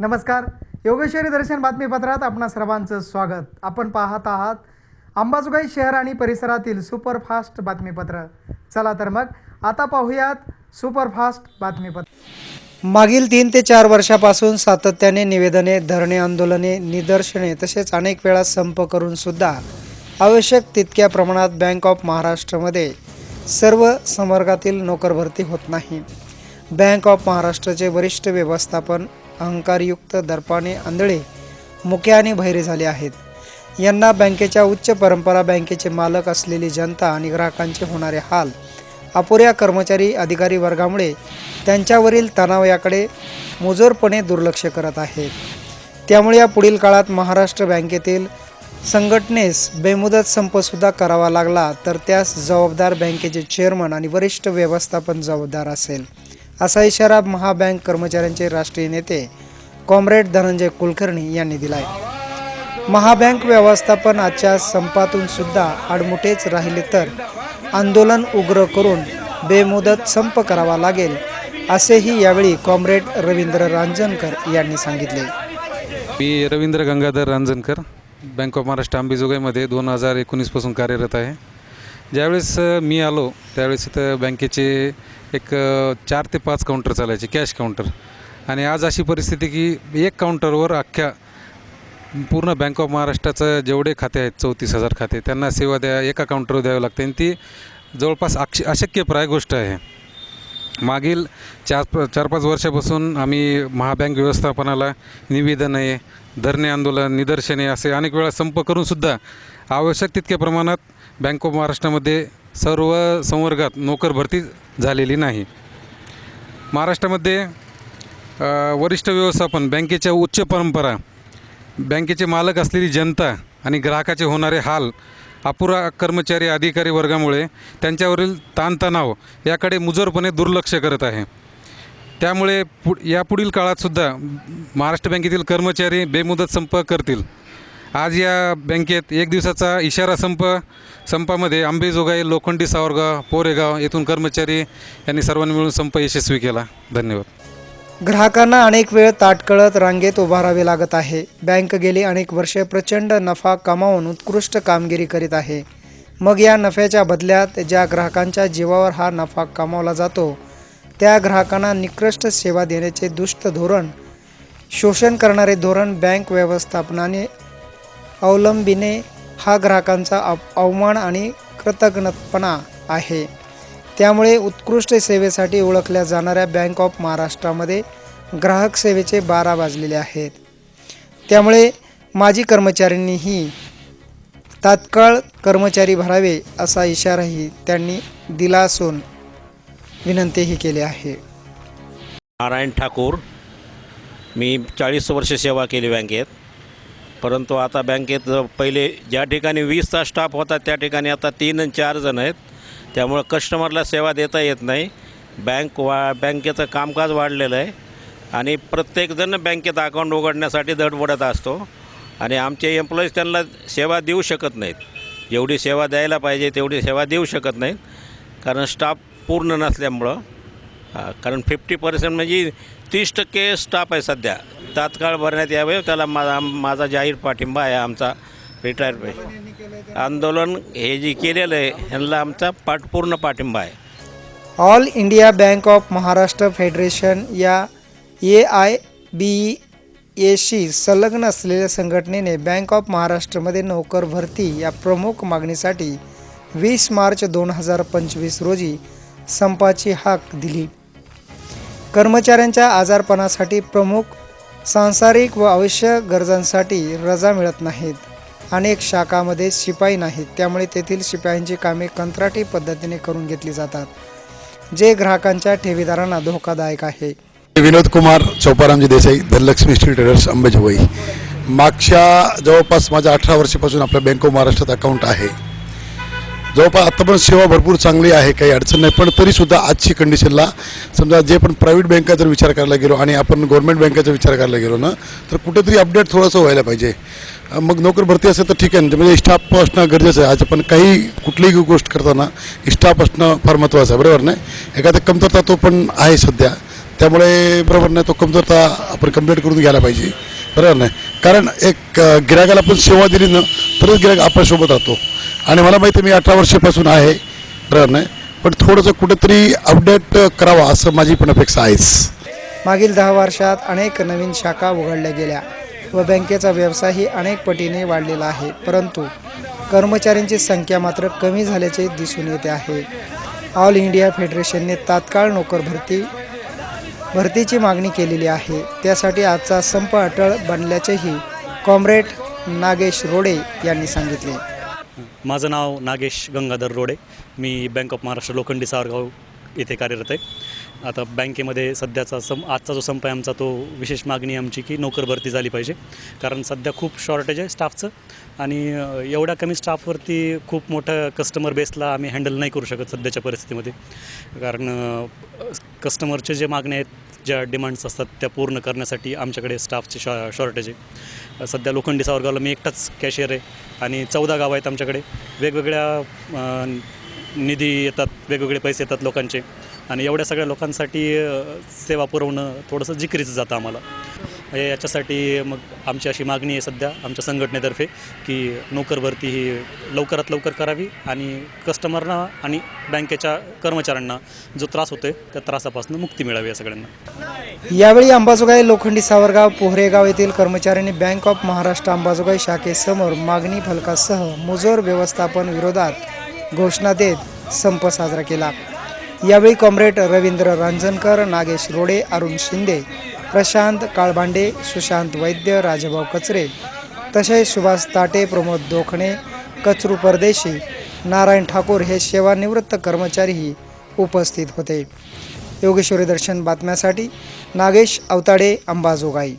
नमस्कार. योगेश्वरी दर्शन बातमीपत्रात आपणा सर्वांचं स्वागत. आपण पाहत आहात अंबाजोगाई शहर आणि परिसरातील सुपरफास्ट बातमीपत्र. चला तर मग आता पाहूयात सुपरफास्ट बातमीपत्र. मागील तीन ते चार वर्षापासून सातत्याने निवेदने धरणे आंदोलने निदर्शने तसेच अनेक वेळा संप करून सुद्धा आवश्यक तितक्या प्रमाणात बँक ऑफ महाराष्ट्रामध्ये सर्व संवर्गातील नोकरभरती होत नाही. बँक ऑफ महाराष्ट्राचे वरिष्ठ व्यवस्थापन अहंकारयुक्त दर्पाने आंधळे मुके आणि बहिरे झाले आहेत. यांना बँकेच्या उच्च परंपरा बँकेचे मालक असलेली जनता आणि ग्राहकांचे होणारे हाल अपुऱ्या कर्मचारी अधिकारी वर्गामुळे त्यांच्यावरील तणाव याकडे मुजोरपणे दुर्लक्ष करत आहेत. त्यामुळे या पुढील काळात महाराष्ट्र बँकेतील संघटनेस बेमुदत संपसुद्धा करावा लागला तर त्यास जबाबदार बँकेचे चेअरमन आणि वरिष्ठ व्यवस्थापन जबाबदार असेल. असा इशारा महाबँक कर्मचाऱ्यांचे राष्ट्रीय नेते कॉम्रेड धनंजय कुलकर्णी यांनी दिला आहे महाबँक व्यवस्थापन आजच्या संपातून सुद्धा आडमुठेच राहिले तर आंदोलन उग्र करून बेमुदत संप करावा लागेल असेही यावेळी कॉम्रेड रवींद्र रांजणकर यांनी सांगितले. मी रवींद्र गंगाधर रांजणकर बँक ऑफ महाराष्ट्र अंबेजोगाईमध्ये दोन हजार एकोणीसपासून कार्यरत आहे. ज्यावेळेस मी आलो त्यावेळेस इथं बँकेचे एक चार ते पाच काउंटर चालायचे कॅश काउंटर. आणि आज अशी परिस्थिती की एक काउंटरवर अख्ख्या पूर्ण बँक ऑफ महाराष्ट्राचं जेवढे खाते आहेत चौतीस हजार खाते त्यांना सेवा द्या एका काउंटरवर द्यावी लागते. आणि ती जवळपास अक्ष अशक्यप्राय गोष्ट आहे. मागील चार चार पाच वर्षापासून आम्ही महाबँक व्यवस्थापनाला निवेदने धरणे आंदोलन निदर्शने असे अनेक वेळा संप करूनसुद्धा आवश्यक तितक्या प्रमाणात बँक ऑफ महाराष्ट्रामध्ये सर्व संवर्गात नोकर भरती झालेली नाही. महाराष्ट्रामध्ये वरिष्ठ व्यवस्थापन बँकेच्या उच्च परंपरा बँकेचे मालक असलेली जनता आणि ग्राहकाचे होणारे हाल अपुरा कर्मचारी अधिकारी वर्गामुळे त्यांच्यावरील ताणतणाव याकडे मुजोरपणे दुर्लक्ष करत आहे. त्यामुळे पु यापुढील काळातसुद्धा महाराष्ट्र बँकेतील कर्मचारी बेमुदत संपर्क करतील. आज या बँकेत एक दिवसाचा इशारा संप संपामध्ये आंबेजोगाई लोखंडी सावरगाव पोरेगाव येथून कर्मचारी यांनी सर्वांनी मिळून संप यशस्वी केला. धन्यवाद. ग्राहकांना अनेक वेळ ताटकळत रांगेत उभारावे लागत आहे. बँक गेली अनेक वर्षे प्रचंड नफा कमावून उत्कृष्ट कामगिरी करीत आहे. मग या नफ्याच्या बदल्यात ज्या ग्राहकांच्या जीवावर हा नफा कमावला जातो त्या ग्राहकांना निकृष्ट सेवा देण्याचे दुष्ट धोरण शोषण करणारे धोरण बँक व्यवस्थापनाने अवलंबिने हा ग्राहकांचा अप अवमान आणि कृतज्ञपणा आहे. त्यामुळे उत्कृष्ट सेवेसाठी ओळखल्या जाणाऱ्या बँक ऑफ महाराष्ट्रामध्ये ग्राहक सेवेचे बारा वाजलेले आहेत. त्यामुळे माजी कर्मचाऱ्यांनीही तात्काळ कर्मचारी भरावे असा इशाराही त्यांनी दिला असून विनंतीही केली आहे. नारायण ठाकूर मी चाळीस वर्ष सेवा केली बँकेत. परंतु आता बँकेत पहिले ज्या ठिकाणी वीसचा स्टाफ होता त्या ठिकाणी आता तीन आणि चार जण आहेत. त्यामुळं कस्टमरला सेवा देता येत नाही. बँक वा बँकेचं कामकाज वाढलेलं आहे. आणि प्रत्येकजण बँकेत अकाउंट उघडण्यासाठी धडपडत असतो. आणि आमचे एम्प्लॉईज त्यांना सेवा देऊ शकत नाहीत. जेवढी सेवा द्यायला पाहिजे तेवढी सेवा देऊ शकत नाहीत. कारण स्टाफ पूर्ण नसल्यामुळं कारण फिफ्टी पर्सेंट म्हणजे तीस टक्के स्टाफ आहे सध्या. तात्काळ भरण्यात यावे त्याला माझा माझा जाहीर पाठिंबा आहे आमचा रिटायर पे आंदोलन हे जे केलेलं आहे ह्यांना आमचा पाठपूर्ण पाठिंबा आहे. All India bank of Maharashtra federation या ए आय बी एशी संलग्न असलेल्या संघटनेने बँक ऑफ महाराष्ट्रमध्ये नोकर भरती या प्रमुख मागणीसाठी वीस मार्च दोन हजार पंचवीस रोजी संपाची हाक दिली. कर्मचाऱ्यांच्या आजारपणासाठी प्रमुख सांसारिक व आवश्यक गरजांसाठी रजा मिळत नाहीत. अनेक शाखामध्ये शिपाई नाहीत. त्यामुळे तेथील शिपायांची कामे कंत्राटी पद्धतीने करून घेतली जातात जे ग्राहकांच्या ठेवीदारांना धोकादायक आहे. विनोद कुमार चौपारामजी देसाई धनलक्ष्मी स्टील ट्रेडर्स अंबेजोगाई मागच्या जवळपास माझ्या अठरा वर्षापासून आपल्या बँक ऑफ महाराष्ट्रात अकाउंट आहे. जवळपास आता पण सेवा भरपूर चांगली आहे काही अडचण नाही. पण तरीसुद्धा आजची कंडिशनला समजा जे पण प्रायव्हेट बँका जर विचार करायला गेलो आणि आपण गव्हर्नमेंट बँकेचा विचार करायला गेलो ना तर कुठेतरी अपडेट थोडंसं व्हायला पाहिजे. मग नोकर भरती असेल तर ठीक आहे ना म्हणजे स्टाफ असणं गरजेचं आहे. आज आपण काही कुठलीही गोष्ट करताना स्टाफ असणं फार महत्त्वाचं आहे बरोबर नाही? एखादा कमतरता तो पण आहे सध्या. त्यामुळे बरोबर नाही तो कमतरता आपण कंप्लीट करून घ्यायला पाहिजे. बरोबर नाही? कारण एक गिरायकाला आपण सेवा दिली ना तरच गिरायक आपल्यासोबत राहतो. आणि मला माहिती मी अठरा वर्षापासून आहे रन पण थोडंसं कुठंतरी अपडेट करावा असं माझी पण अपेक्षा आहेच. मागील दहा वर्षात अनेक नवीन शाखा उघडल्या गेल्या व बँकेचा व्यवसायही अनेक पटीने वाढलेला आहे. परंतु कर्मचाऱ्यांची संख्या मात्र कमी झाल्याचे दिसून येते आहे. ऑल इंडिया फेडरेशनने तात्काळ नोकर भरती भरतीची मागणी केलेली आहे. त्यासाठी आजचा संप अटळ बनल्याचेही कॉम्रेड नागेश रोडे यांनी सांगितले. माझं नाव नागेश गंगाधर रोडे. मी बँक ऑफ महाराष्ट्र लोखंडी सावरगाव येथे कार्यरत आहे. आता बँकेमध्ये सध्याचा सम आजचा जो संप आहे आमचा तो विशेष मागणी आमची की नोकर भरती झाली पाहिजे. कारण सध्या खूप शॉर्टेज आहे स्टाफचं आणि एवढ्या कमी स्टाफवरती खूप मोठं कस्टमर बेसला आम्ही हँडल नाही करू शकत सध्याच्या परिस्थितीमध्ये. कारण कस्टमरचे जे मागण्या आहेत ज्या डिमांड्स असतात त्या पूर्ण करण्यासाठी आमच्याकडे स्टाफचे शॉ शॉर्टेज आहे. सध्या लोखंडी सावरगावला मी एकटाच कॅशियर आहे आणि चौदा गावं आहेत आमच्याकडे. वेगवेगळ्या निधी येतात वेगवेगळे पैसे येतात लोकांचे. आणि एवढ्या सगळ्या लोकांसाठी सेवा पुरवणं थोडंसं जिकरीचं जातं आम्हाला. म्हणजे याच्यासाठी मग आमची अशी मागणी आहे सध्या आमच्या संघटनेतर्फे की नोकर भरती ही लवकरात लवकर करावी आणि कस्टमरना आणि बँकेच्या कर्मचाऱ्यांना जो त्रास होतो आहे त्या त्रासापासून मुक्ती मिळावी या सगळ्यांना. यावेळी अंबाजोगाई लोखंडी सावरगाव पोहरेगाव येथील कर्मचाऱ्यांनी बँक ऑफ महाराष्ट्र अंबाजोगाई शाखेसमोर मागणी फलकासह मुजोर व्यवस्थापन विरोधात घोषणा देत संप साजरा केला. यावेळी कॉम्रेड रवींद्र रांजणकर नागेश रोडे अरुण शिंदे प्रशांत काळभांडे सुशांत वैद्य राजभाऊ कचरे तसेच सुभाष ताटे प्रमोद दोखणे कचरू परदेशी नारायण ठाकूर हे सेवानिवृत्त कर्मचारीही उपस्थित होते. योगेश्वरी दर्शन बातम्यासाठी नागेश अवताडे अंबाजोगाई.